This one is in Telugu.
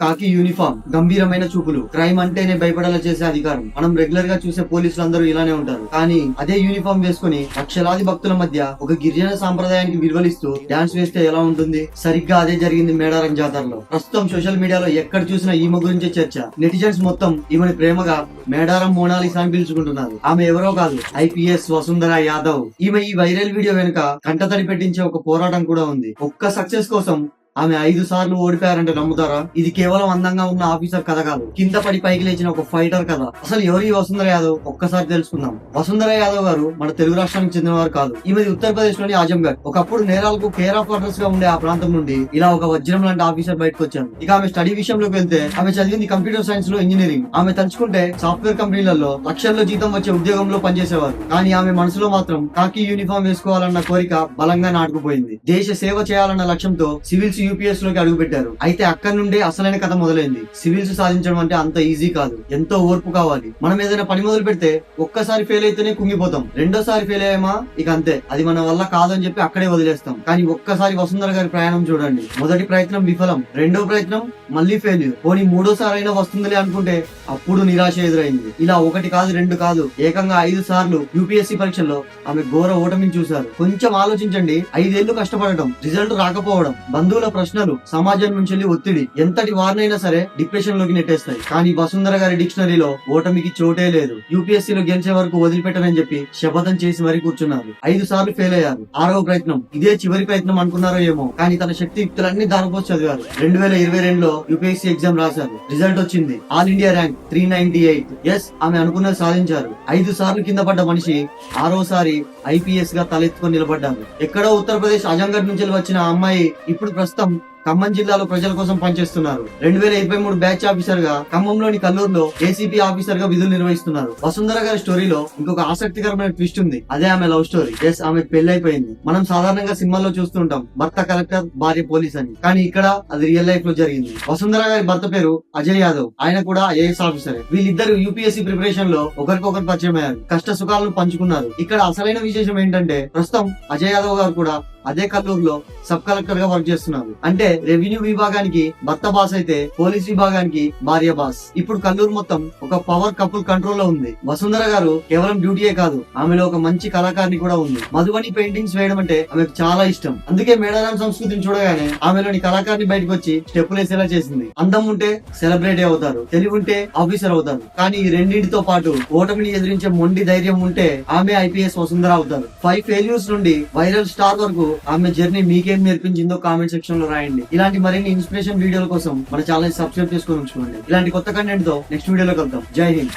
కాకి యూనిఫామ్ గంభీరమైన చూపులు. క్రైమ్ అంటేనే భయపడేలా చేసే అధికారం. మనం రెగ్యులర్గా చూసే పోలీసులు అందరూ ఇలానే ఉంటారు. కానీ అదే యూనిఫామ్ వేసుకుని లక్షలాది భక్తుల మధ్య ఒక గిరిజన సాంప్రదాయానికి విలువలిస్తూ డాన్స్ వేస్తే ఎలా ఉంటుంది? సరిగ్గా అదే జరిగింది మేడారం జాతరలో. ప్రస్తుతం సోషల్ మీడియాలో ఎక్కడ చూసినా ఈమె గురించే చర్చ. నెటిజన్స్ మొత్తం ఈమెని ప్రేమగా మేడారం మోనాలిసా అని పిలుచుకుంటున్నారు. ఆమె ఎవరో కాదు ఐపీఎస్ వసుంధర యాదవ్. ఈమె ఈ వైరల్ వీడియో వెనుక కంటతడి పెట్టించే ఒక పోరాటం కూడా ఉంది. ఒక్క సక్సెస్ కోసం ఆమె ఐదు సార్లు ఓడిపోయారంటే నమ్ముతారా? ఇది కేవలం అందంగా ఉన్న ఆఫీసర్ కథ కాదు. కింద పడి పైకి లేచిన ఒక ఫైటర్ కథ. అసలు ఎవరు ఈ వసుంధర యాదవ్? ఒక్కసారి తెలుసుకుందాం. వసుంధర యాదవ్ గారు మన తెలుగు రాష్ట్రానికి చెందినవారు కాదు. ఈమెది ఉత్తరప్రదేశ్లోని ఆజంఘర్ ఒకప్పుడు నేరాలకు కేర్ ఆఫ్ అడ్రస్గా ఉండే ఆ ప్రాంతం నుండి ఇలా ఒక వజ్రం లాంటి ఆఫీసర్ బయటకు వచ్చాను ఇక ఆమె స్టడీ విషయంలోకి వెళ్తే ఆమె చదివింది కంప్యూటర్ సైన్స్లో ఇంజనీరింగ్ ఆమె తలుచుకుంటే సాఫ్ట్వేర్ కంపెనీలలో లక్షల్లో జీతం వచ్చే ఉద్యోగంలో పనిచేసేవారు. కానీ ఆమె మనసులో మాత్రం కాకి యూనిఫామ్ వేసుకోవాలన్న కోరిక బలంగా నాటుకుపోయింది. దేశ సేవ చేయాలన్న లక్ష్యంతో సివిల్స్ యూపీఎస్లోకి అడుగుపెట్టారు అయితే అక్కడి నుండే అసలైన కథ మొదలైంది. సివిల్స్ సాధించడం అంటే అంత ఈజీ కాదు. ఎంతో ఓర్పు కావాలి. మనం ఏదైనా పని మొదలు పెడితే ఒక్కసారి ఫెయిల్ అయితేనే కుంగిపోతాం. రెండోసారి ఫెయిల్ అయ్యామా? ఇక అంతే. అది మన వల్ల కాదని చెప్పి అక్కడే వదిలేస్తాం. కానీ ఒక్కసారి వసుంధర గారి ప్రయాణం చూడండి. మొదటి ప్రయత్నం విఫలం. రెండో ప్రయత్నం మళ్ళీ ఫెయిల్యూర్ పోనీ మూడోసారి అయినా వస్తుందిలే అనుకుంటే అప్పుడు నిరాశ ఎదురైంది. ఇలా ఒకటి కాదు రెండు కాదు. ఏకంగా ఐదు సార్లు యూపీఎస్సీ పరీక్షల్లో ఆమె ఘోర ఓటమిని చూశారు. కొంచెం ఆలోచించండి. ఐదేళ్ళు కష్టపడటం రిజల్ట్ రాకపోవడం బంధువుల ప్రశ్నలు సమాజం నుంచి వెళ్ళి ఒత్తిడి ఎంతటి వారినైనా సరే డిప్రెషన్లోకి నెట్టేస్తాయి. కానీ వసుంధర గారి డిక్షనరీలో ఓటమికి చోటే లేదు. యూపీఎస్సీ లో గెలిచే వరకు వదిలిపెట్టనని చెప్పి శపథం చేసి మరీ కూర్చున్నారు. ఐదు సార్లు ఫెయిల్ అయ్యారు. ఆరవ ప్రయత్నం. ఇదే చివరి ప్రయత్నం అనుకున్నారో ఏమో. కానీ తన శక్తి యుక్తులన్నీ దానిపోసి చదివారు. రెండు వేల ఇరవై రెండులో యూపీఎస్సీ ఎగ్జామ్ రాశారు. రిజల్ట్ వచ్చింది. All India rank three ninety eight. Yes ఆమె అనుకున్నది సాధించారు. ఐదు సార్లు కింద పడ్డ మనిషి ఆరోసారి ఐపీఎస్గా తలెత్తుకొని నిలబడ్డారు. ఎక్కడో ఉత్తరప్రదేశ్ అజంగఢ్ నుంచి వచ్చిన అమ్మాయి ఇప్పుడు ప్రస్తుతం ఖమ్మం జిల్లాలో ప్రజల కోసం పనిచేస్తున్నారు. రెండు వేల ఇరవై మూడు బ్యాచ్ ఆఫీసర్గా ఖమ్మంలోని కల్లూరులో ఏసీపీ ఆఫీసర్గా విధులు నిర్వహిస్తున్నారు. వసుంధర గారి స్టోరీలో ఇంకొక ఆసక్తికరమైన ట్విస్ట్ ఉంది. అదే ఆమె లవ్ స్టోరీ. ఎస్ ఆమె పెళ్ళి అయిపోయింది మనం సాధారణంగా సినిమాల్లో చూస్తుంటాం భర్త కలెక్టర్ భార్య పోలీస్ అని. కానీ ఇక్కడ అది రియల్ లైఫ్లో జరిగింది. వసుంధర గారి భర్త పేరు అజయ్ యాదవ్. ఆయన కూడా ఐఏఎస్ ఆఫీసర్. వీళ్ళిద్దరు యూపీఎస్సీ ప్రిపరేషన్లో ఒకరికొకరు పరిచయం అయ్యారు కష్ట సుఖాలను పంచుకున్నారు. ఇక్కడ అసలైన విశేషం ఏంటంటే ప్రస్తుతం అజయ్ యాదవ్ గారు కూడా అదే కల్లూరులో సబ్ కలెక్టర్గా వర్క్ చేస్తున్నారు అంటే రెవెన్యూ విభాగానికి భర్త బాస్ అయితే పోలీస్ విభాగానికి భార్య బాస్. ఇప్పుడు కల్లూరు మొత్తం ఒక పవర్ కపుల్ కంట్రోల్లో ఉంది. వసుంధర గారు కేవలం డ్యూటీయే కాదు ఆమెలో ఒక మంచి కళాకారిణి కూడా ఉంది. మధుబని పెయింటింగ్స్ వేయడం అంటే ఆమెకు చాలా ఇష్టం. అందుకే మేడారాం సంస్కృతిని చూడగానే ఆమెలోని కళాకారిని బయటకు వచ్చి స్టెప్పులు వేసేలా చేసింది. అందం ఉంటే సెలబ్రిటీ అవుతారు తెలివి ఉంటే ఆఫీసర్ అవుతారు. కానీ ఈ రెండింటితో పాటు ఓటమిని ఎదిరించే మొండి ధైర్యం ఉంటే ఆమె ఐపీఎస్ వసుంధర అవుతారు. ఫైవ్ ఫెయిల్యూర్స్ నుండి వైరల్ స్టార్ వరకు ఆమె జర్నీ మీకేం నేర్పించిందో కామెంట్ సెక్షన్లో రాయండి. ఇలాంటి మరిన్ని ఇన్స్పిరేషన్ వీడియోల కోసం మన ఛానల్ సబ్స్క్రైబ్ చేసుకొని ఉంచుకోండి. ఇలాంటి కొత్త కంటెంట్తో నెక్స్ట్ వీడియోలో కలుద్దాం. జై హింద్.